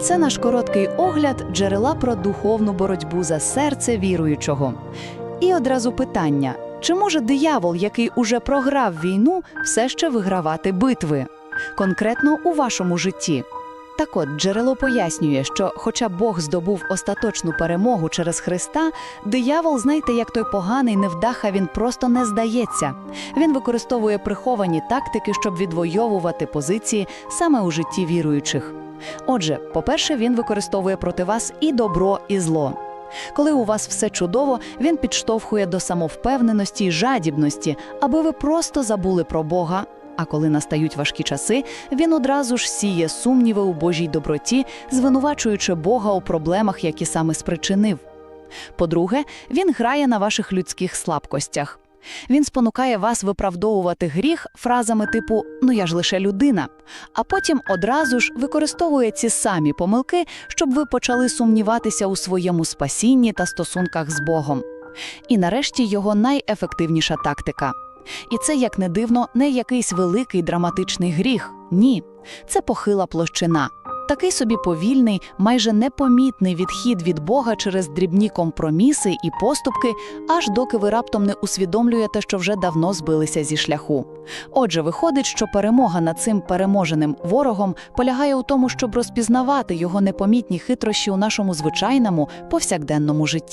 Це наш короткий огляд джерела про духовну боротьбу за серце віруючого. І одразу питання: чи може диявол, який уже програв війну, все ще вигравати битви? Конкретно у вашому житті? Так от, джерело пояснює, що, хоча Бог здобув остаточну перемогу через Христа, диявол, знаєте, як той поганий невдаха, він просто не здається. Він використовує приховані тактики, щоб відвоювати позиції саме у житті віруючих. Отже, по-перше, він використовує проти вас і добро, і зло. Коли у вас все чудово, він підштовхує до самовпевненості й жадібності, аби ви просто забули про Бога. А коли настають важкі часи, він одразу ж сіє сумніви у Божій доброті, звинувачуючи Бога у проблемах, які саме спричинив. По-друге, він грає на ваших людських слабкостях. Він спонукає вас виправдовувати гріх фразами типу Ну я ж лише людина, а потім одразу ж використовує ці самі помилки, щоб ви почали сумніватися у своєму спасінні та стосунках з Богом. І нарешті його найефективніша тактика. І це, як не дивно, не якийсь великий драматичний гріх. Ні, це похила площина. Такий собі повільний, майже непомітний відхід від Бога через дрібні компроміси і поступки, аж доки ви раптом не усвідомлюєте, що вже давно збилися зі шляху. Отже, виходить, що перемога над цим переможеним ворогом полягає у тому, щоб розпізнавати його непомітні хитрощі у нашому звичайному повсякденному житті.